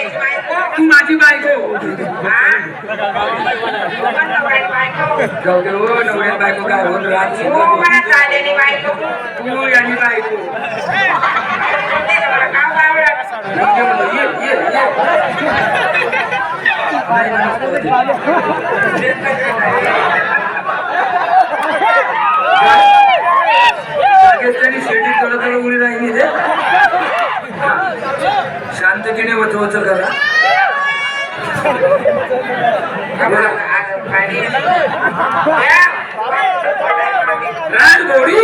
नवऱ्याची बायको तू माझी बायको हा? तू पण नवऱ्याची बायको जाऊ दे हो नवऱ्यात बायको काय होत राहत तू शिकवते. मला चाललेली बायको तू आणि बायको ते मला गाव आवडत ये म्हणलं, ये, ये, ये. नाही म्हणत. लगेच त्यांनी शेती थोडं थोडं उडी राहिली वच वच करा राज गोडी!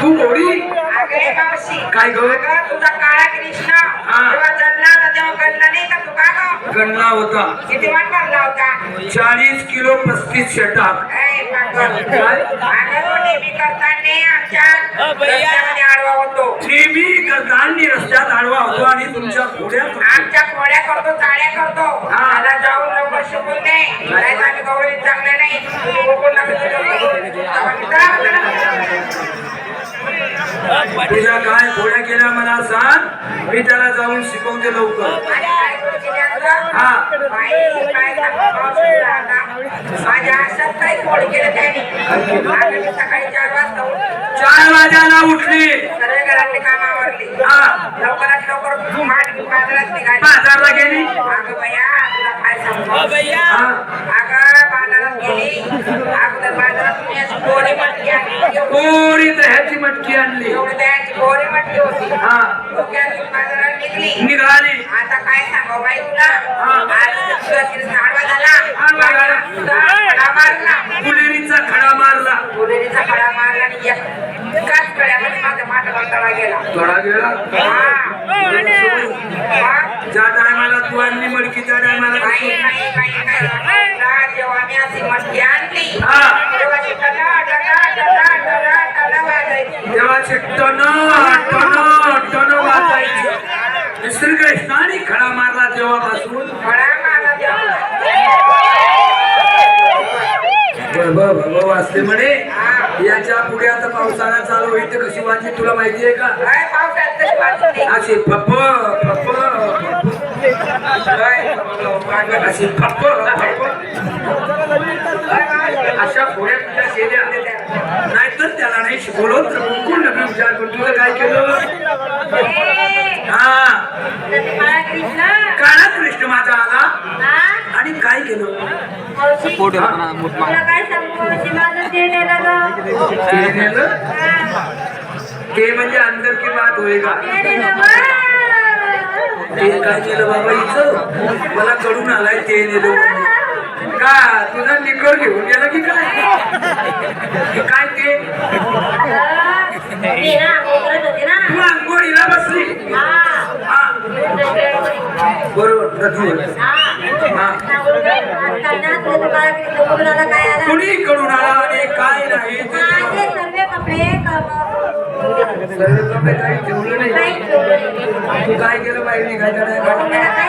तू गोडी? काय गं? तुझा काळा कृष्ण. जेव्हा जन्मला होता तेव्हा कळला नाही का तुका गं? गणला होता. किती वाट होता? चाळीस किलो पस्तीस षटाक ए, पागल. अगं, तो नेहमी करताना आमच्या रस्त्यामध्ये आडवा होतो. नेहमी गरदांनी रस्त्यात आडवा होतो आणि तुमच्या घोड्या आमच्या खोड्या करतो चाळ्या करतो. हा. मला जाऊन लवकर शिकून दे. आम्ही चांगले नाही? तुझ्या काय घोड्या केल्या मला सांग. मी त्याला जाऊन शिकवते लवकर. माझ्या हा काही खोड केलं त्याने सकाळी चार वाजता. चार वाजायला उठली. सर्व घरातली कामं आवरली लवकरात लवकर बाजारात निघाली बाजारला गेली. अगं बया तुला काय सांगू अगं बाजारात गेली अगोदर बाजारात मी अशी गोरी मटकी आणली. कोणी दह्याची मटकी आणली एवढी दयाची गोरी मटकी होती. हा. बाजारात निघली निघाली आता काय सांगू बाई तुला. आज आडवा झाला. आडवा झाला. तुझा खडा मारला. कुलेरीचा खडा मारला. गुलेरीचा खडा मारला आणि एकाच कड्यामध्ये माझा माटा तळा गेला. थोडा गेला. ज्या टायमाला तू आणली मडकी त्या टायमाला काही काही काही तुला जेव्हा मी अशी मटकी आणली हा. तेव्हा ती टना टना टना टना टना वाजायची. देवाचे टन टन टन वाजायचे श्रीकृष्णाने खडा मारला तेव्हापासून खडा मारला तेव्हा वाचते म्हणे याच्यापुढे आता पावसाळा चालू होईल तर कशी वाचली तुला माहिती आहे का अशी फप फप अशी फप अशा पुढे तुझ्या केल्या. नाहीतर त्याला नाही शिकवलं तर कोण नवीन विचार करतो काय केलं? हा. माझं ते म्हणजे अंदर की बात का ते नेलं गं. ते काय केलं बाबा इथं? मला कळून आलाय ते नेलं. का? तुझा निकर घेऊन गेला की काय? काय ते? ती आंघोळीला बसली. बरोबर कुणी कडून आला आणि काय नाही ते सर्व कपडे काही ठेवलं नाही काय केलं टायमाला काय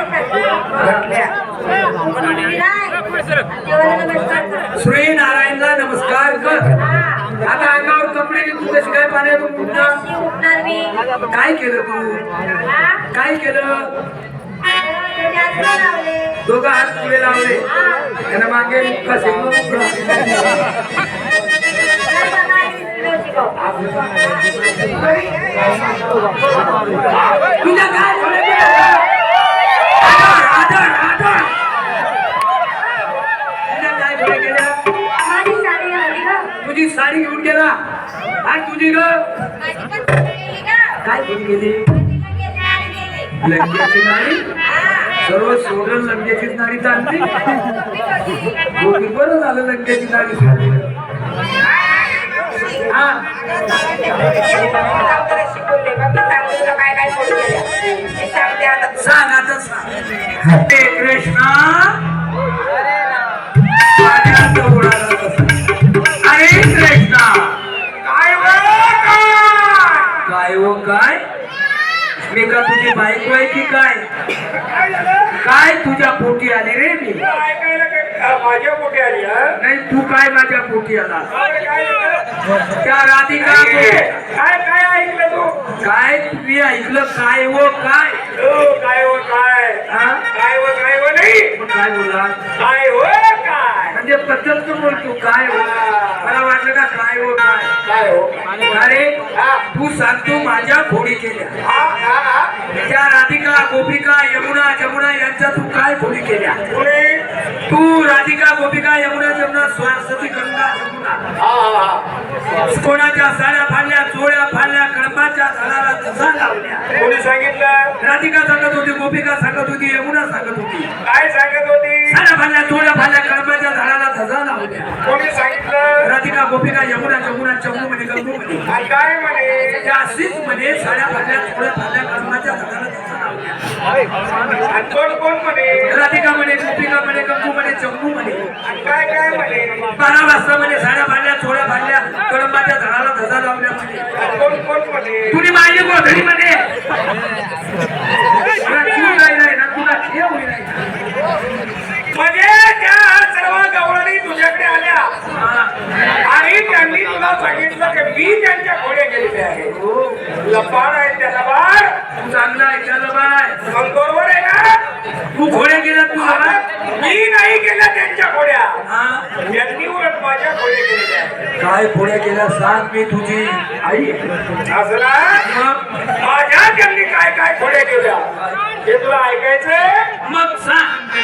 सांगू? विनायक, देवाला नमस्कार कर. श्री नारायणला नमस्कार कर. आता अंगावर कपडे घे, तू कशी काय उठणार मी. काय केलं तू? काय केलं. दोघं हात पुढे लावले त्यानं मागे. तुझ्या काय गं. तुझी साडी घेऊन गेला आणि तुझी ग. काय घेऊन गेली लगेच साडी. सर्व सोडून लंकेची नाडी चालते बरं झालं लंकेची नाडी सोडली सांग आता सांग. हरे कृष्णा. कृष्णा. काय व काय? हो, मी का तुझी बायको आहे की काय? काय तुझ्या पोटी आली रे मी? माझ्या पोटी आली? नाही तू काय माझ्या पोटी आला? काय काय त्या राधिका काय काय ऐकलं तू? काय तुम्ही ऐकलं काय हो काय? हो, काय हो काय? काय हो काय हो नाही? काय बोला काय हो काय? म्हणजे बद्दल बोलतो काय हो. वाटलं का काय हो काय काय हो? अरे हा. तू सांगतो माझ्या खोडी केल्या. त्या राधिका गोपिका यमुना जमुना यांच्या तू काय खोडी केल्या? तू राधिका गोपिका यमुना जमुना सरस्वती गंगा जमुना. हा हा हा. कोणाच्या साड्या फाडल्या चोळ्या फाडल्या लावल्या कोणी सांगितलं? राधिका सांगत होती गोपिका सांगत होती यमुना सांगत होती. काय सांगत होती? साड्या फाडल्या चोळ्या फाडल्या कळंबाच्या झाडाला धजा लावल्या कोणी सांगितलं? राधिका गोपिका यमुना जमुना चंबू म्हणे गंगू म्हणे काय म्हणे? त्या अशीच म्हणे साड्या फाडल्या चोळ्या फाडल्या कळंबाच्या झाडाला धजा कोण कोण म्हणे? राधिका म्हणे गोपिका म्हणे गंगू म्हणे चंबू म्हणे काय काय म्हणे? बारा वाजता म्हणे साड्या फाडल्या चोळ्या फाडल्या कळंबाच्या झाडाला धजा लावल्या म्हणे? आणि कोण कोण म्हणे तुझी माझी गोधडी म्हणे तुला खेळ होईल. म्हणजे त्या सर्व गवळणी तुझ्याकडे आल्या. आणि त्यांनी तुला सांगितलं की मी त्यांच्या घोडे गेलेले आहे. लबाड आहे त्या लबाड तू चांगला आहे त्याला बाय मग बरोबर आहे ना? तू घोडे गेला तू मी नाही केल्या त्यांच्या घोड्या. हा? त्यांनी उलट माझ्या घोडे गेलेले आहे काय घोड्या गेला सांग मी तुझी आई. असं ना मग माझ्या त्यांनी काय काय घोडे केल्या? हे तुला ऐकायचंय? मग सांग.